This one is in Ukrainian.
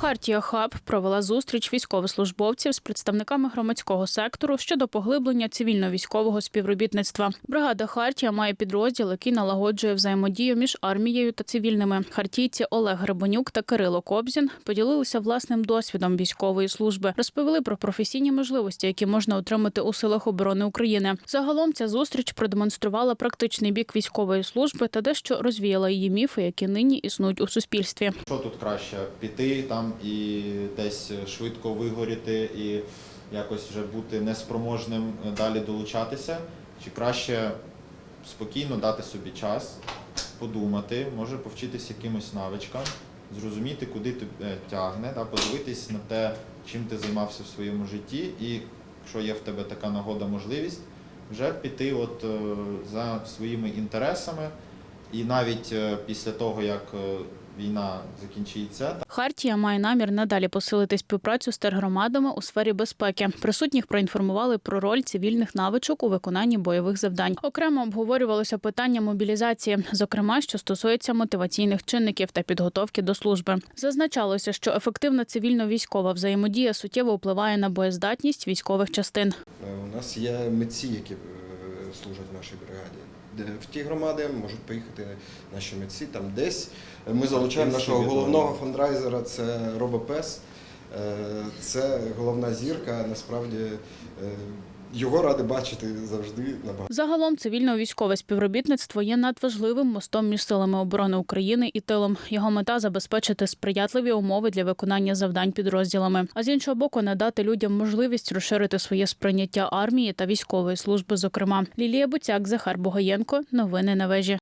Хартія Хаб провела зустріч військовослужбовців з представниками громадського сектору щодо поглиблення цивільно-військового співробітництва. Бригада Хартія має підрозділ, який налагоджує взаємодію між армією та цивільними. Хартійці Олег Гребенюк та Кирило Кобзін поділилися власним досвідом військової служби, розповіли про професійні можливості, які можна отримати у силах оборони України. Загалом ця зустріч продемонструвала практичний бік військової служби та дещо розвіяла її міфи, які нині існують у суспільстві. Що тут краще піти там і десь швидко вигоріти і якось вже бути неспроможним далі долучатися? Чи краще спокійно дати собі час, подумати, може повчитися якимось навичкам, зрозуміти, куди тебе тягне, да, подивитись на те, чим ти займався в своєму житті, і якщо є в тебе така нагода, можливість, вже піти от е, за своїми інтересами. І навіть е, після того, як е, війна закінчиться, Хартія має намір надалі посилити співпрацю з тергромадами у сфері безпеки. Присутніх проінформували про роль цивільних навичок у виконанні бойових завдань. Окремо обговорювалося питання мобілізації, зокрема, що стосується мотиваційних чинників та підготовки до служби. Зазначалося, що ефективна цивільно-військова взаємодія суттєво впливає на боєздатність військових частин. Е, У нас є митці, які служать в нашій бригаді. В ті громади можуть поїхати наші митці. Там десь ми залучаємо нашого головного фандрайзера, це Робопес. Е, Це головна зірка. Насправді е, його ради бачити завжди набагато. Загалом цивільно-військове співробітництво є надважливим мостом між силами оборони України і тилом. Його мета забезпечити сприятливі умови для виконання завдань підрозділами, а з іншого боку, надати людям можливість розширити своє сприйняття армії та військової служби. Зокрема, Лілія Буцяк, Захар Бугаєнко. Новини на вежі.